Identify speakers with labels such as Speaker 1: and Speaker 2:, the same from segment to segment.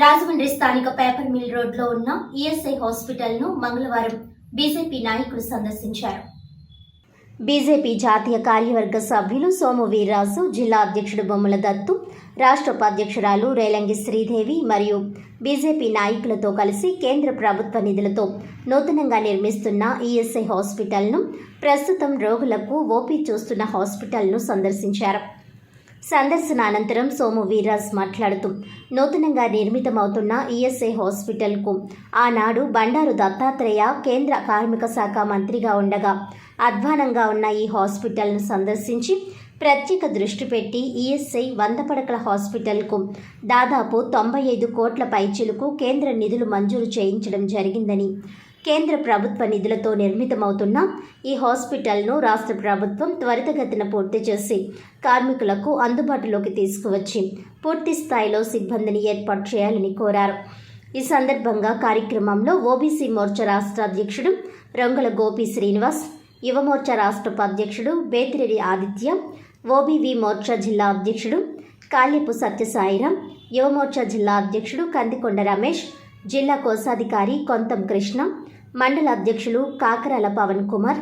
Speaker 1: రాజమండ్రి స్థానిక paper mill రోడ్లో ఉన్న ఈఎస్ఐ హాస్పిటల్ను మంగళవారం బీజేపీ నాయకులు సందర్శించారు. బీజేపీ జాతీయ కార్యవర్గ సభ్యులు సోము వీర్రాజు జిల్లా అధ్యక్షుడు బొమ్మల దత్తు రాష్ట్ర ఉపాధ్యక్షురాలు రేలంగి శ్రీదేవి మరియు బీజేపీ నాయకులతో కలిసి కేంద్ర ప్రభుత్వ నిధులతో నూతనంగా నిర్మిస్తున్న ఈఎస్ఐ హాస్పిటల్ను ప్రస్తుతం రోగులకు ఓపీ చూస్తున్న హాస్పిటల్ను సందర్శించారు. సందర్శన అనంతరం సోము వీర్రాజ్ మాట్లాడుతూ నూతనంగా నిర్మితమవుతున్న ఈఎస్ఐ హాస్పిటల్కు ఆనాడు బండారు దత్తాత్రేయ కేంద్ర కార్మిక శాఖ మంత్రిగా ఉండగా అధ్వానంగా ఉన్న ఈ హాస్పిటల్ను సందర్శించి ప్రత్యేక దృష్టి పెట్టి ఈఎస్ఐ వంద పడకల హాస్పిటల్కు దాదాపు తొంభై ఐదు కోట్ల పైచీలకు కేంద్ర నిధులు మంజూరు చేయించడం జరిగిందని కేంద్ర ప్రభుత్వ నిధులతో నిర్మితమవుతున్న ఈ హాస్పిటల్ను రాష్ట్ర ప్రభుత్వం త్వరితగతిన పూర్తి చేసి కార్మికులకు అందుబాటులోకి తీసుకువచ్చి పూర్తి స్థాయిలో సిబ్బందిని ఏర్పాటు చేయాలని కోరారు. ఈ సందర్భంగా కార్యక్రమంలో ఓబీసీ మోర్చా రాష్ట్ర అధ్యక్షుడు రొంగల గోపి శ్రీనివాస్ యువమోర్చా రాష్ట్ర ఉపాధ్యక్షుడు బేతిరెడ్డి ఆదిత్య ఓబీవీ మోర్చా జిల్లా అధ్యక్షుడు కాళ్యపు సత్యసాయిరాం యువమోర్చా జిల్లా అధ్యక్షుడు కందికొండ రమేష్ జిల్లా కోశాధికారి కొంతం కృష్ణ మండల అధ్యక్షులు Kakarala Pavan Kumar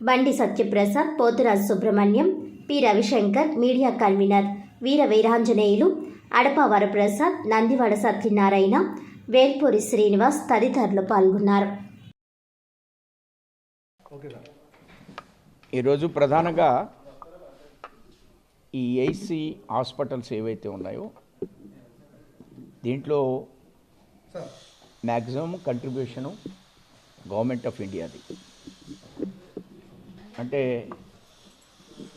Speaker 1: Bandi Satyaprasad Pothuraj Subrahmanyam P Ravishankar media convener Veera Veeranjaneyulu Adapa Varaprasad Nandivada Satyanarayana Velpuri Srinivas తదితరులు పాల్గొన్నారు.
Speaker 2: ఈరోజు ప్రధానంగా ఈ ఏసీ హాస్పిటల్స్ ఏవైతే ఉన్నాయో దీంట్లో మ్యాక్సిమం కంట్రిబ్యూషను గవర్నమెంట్ ఆఫ్ ఇండియాది. అంటే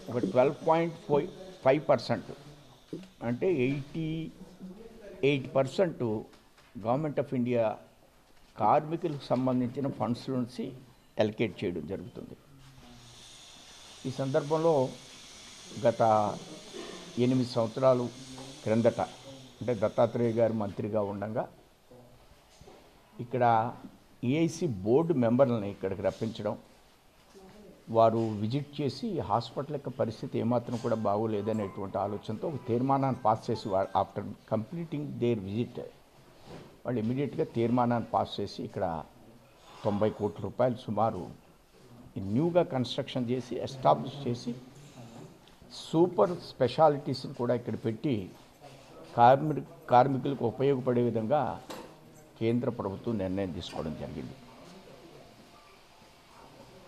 Speaker 2: ఒక twelve point five five percent అంటే eighty eight percent government of India కార్మికులకు సంబంధించిన ఫండ్స్ నుంచి ఎలకేట్ చేయడం జరుగుతుంది. ఈ సందర్భంలో గత ఎనిమిది సంవత్సరాలు క్రిందట అంటే దత్తాత్రేయ గారు మంత్రిగా ఉండగా ఇక్కడ ఏఐసి బోర్డు మెంబర్లని ఇక్కడికి రప్పించడం వారు విజిట్ చేసి హాస్పిటల్ యొక్క పరిస్థితి ఏమాత్రం కూడా బాగోలేదనేటువంటి ఆలోచనతో ఒక తీర్మానాన్ని పాస్ చేసి ఆఫ్టర్ కంప్లీటింగ్ దేర్ విజిట్ వాళ్ళు ఇమీడియట్గా తీర్మానాన్ని పాస్ చేసి ఇక్కడ తొంభై కోట్ల రూపాయలు సుమారు న్యూగా కన్స్ట్రక్షన్ చేసి ఎస్టాబ్లిష్ చేసి సూపర్ స్పెషాలిటీస్ని కూడా ఇక్కడ పెట్టి కార్మి కార్మికులకు ఉపయోగపడే విధంగా కేంద్ర ప్రభుత్వం నిర్ణయం తీసుకోవడం జరిగింది.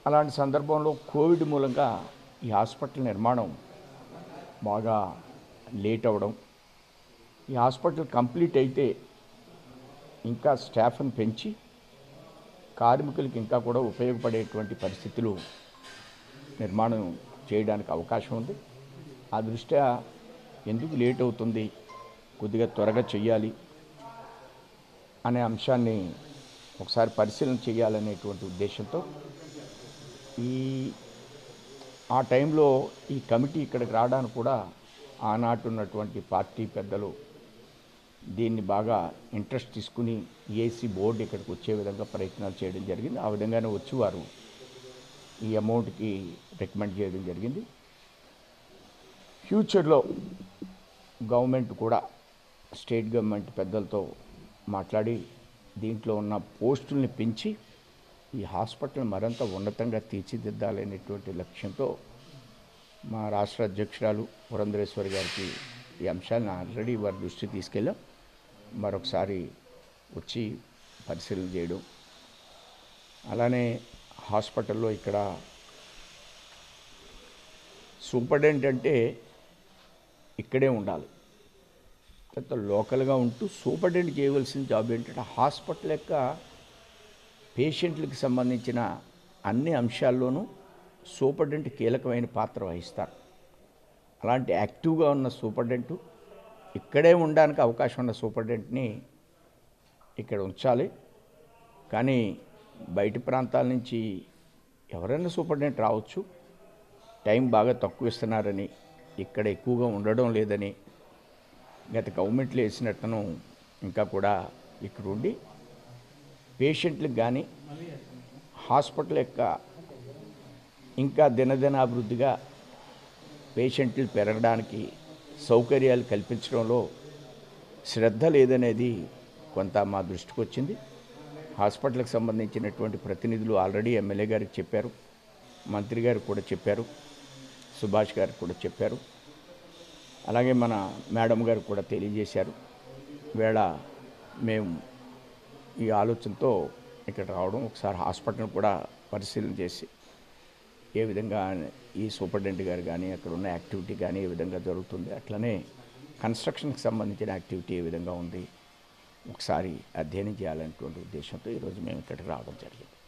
Speaker 2: అలాంటి సందర్భంలో కోవిడ్ మూలంగా ఈ హాస్పిటల్ నిర్మాణం బాగా లేట్ అవ్వడం ఈ హాస్పిటల్ కంప్లీట్ అయితే ఇంకా స్టాఫ్ని పెంచి కార్మికులకి ఇంకా కూడా ఉపయోగపడేటువంటి పరిస్థితులు నిర్మాణం చేయడానికి అవకాశం ఉంది. ఆ దృష్ట్యా ఎందుకు లేట్ అవుతుంది? కొద్దిగా త్వరగా చెయ్యాలి. అనే అంశాన్ని ఒకసారి పరిశీలన చేయాలనేటువంటి ఉద్దేశంతో ఈ ఆ టైంలో ఈ కమిటీ ఇక్కడికి రావడానికి కూడా ఆనాటి ఉన్నటువంటి పార్టీ పెద్దలు దీన్ని బాగా ఇంట్రెస్ట్ తీసుకుని ఏసీ బోర్డు ఇక్కడికి వచ్చే విధంగా ప్రయత్నాలు చేయడం జరిగింది. ఆ విధంగానే వచ్చి వారు ఈ అమౌంట్కి రికమెండ్ చేయడం జరిగింది. ఫ్యూచర్లో గవర్నమెంట్ కూడా స్టేట్ గవర్నమెంట్ పెద్దలతో మాట్లాడి దీంట్లో ఉన్న పోస్టుల్ని పెంచి ఈ హాస్పిటల్ మరింత ఉన్నతంగా తీర్చిదిద్దాలనేటువంటి లక్ష్యంతో మా రాష్ట్ర అధ్యక్షురాలు పురంధరేశ్వరి గారికి ఈ అంశాలను ఆల్రెడీ వారి దృష్టి తీసుకెళ్ళాం. మరొకసారి వచ్చి పరిశీలన చేయడం. అలానే హాస్పిటల్లో ఇక్కడ సూపరింటెండెంట్ అంటే ఇక్కడే ఉండాలి. పెద్ద లోకల్గా ఉంటూ సూపరింటెండెంట్ చేయవలసిన జాబ్ ఏంటంటే హాస్పిటల్ యొక్క పేషెంట్లకు సంబంధించిన అన్ని అంశాల్లోనూ సూపరింటెండెంట్ కీలకమైన పాత్ర వహిస్తారు. అలాంటి యాక్టివ్గా ఉన్న సూపరింటెండెంట్ ఇక్కడే ఉండడానికి అవకాశం ఉన్న సూపరింటెండెంట్ని ఇక్కడ ఉంచాలి. కానీ బయటి ప్రాంతాల నుంచి ఎవరైనా సూపరింటెండెంట్ రావచ్చు. టైం బాగా తక్కువ ఇస్తున్నారని ఇక్కడ ఎక్కువగా ఉండడం లేదని గత గవర్నమెంట్లో వేసినట్టును ఇంకా కూడా ఇక్కడ ఉండి పేషెంట్లకు కానీ హాస్పిటల్ యొక్క ఇంకా దినదినాభివృద్ధిగా పేషెంట్లు పెరగడానికి సౌకర్యాలు కల్పించడంలో శ్రద్ధ లేదనేది కొంత మా దృష్టికి వచ్చింది. హాస్పిటల్కి సంబంధించినటువంటి ప్రతినిధులు ఆల్రెడీ ఎమ్మెల్యే గారికి చెప్పారు మంత్రి గారికి కూడా చెప్పారు సుభాష్ గారికి కూడా చెప్పారు. అలాగే మన మేడం గారు కూడా తెలియజేశారు. వేళ మేము ఈ ఆలోచనతో ఇక్కడ రావడం ఒకసారి హాస్పిటల్ కూడా పరిశీలన చేసి ఏ విధంగా ఈ సూపరింటెండెంట్ గారు కానీ అక్కడ ఉన్న యాక్టివిటీ కానీ ఏ విధంగా జరుగుతుంది అట్లనే కన్స్ట్రక్షన్కి సంబంధించిన యాక్టివిటీ ఏ విధంగా ఉంది ఒకసారి అధ్యయనం చేయాలనేటువంటి ఉద్దేశంతో ఈరోజు మేము ఇక్కడికి రావడం జరిగింది.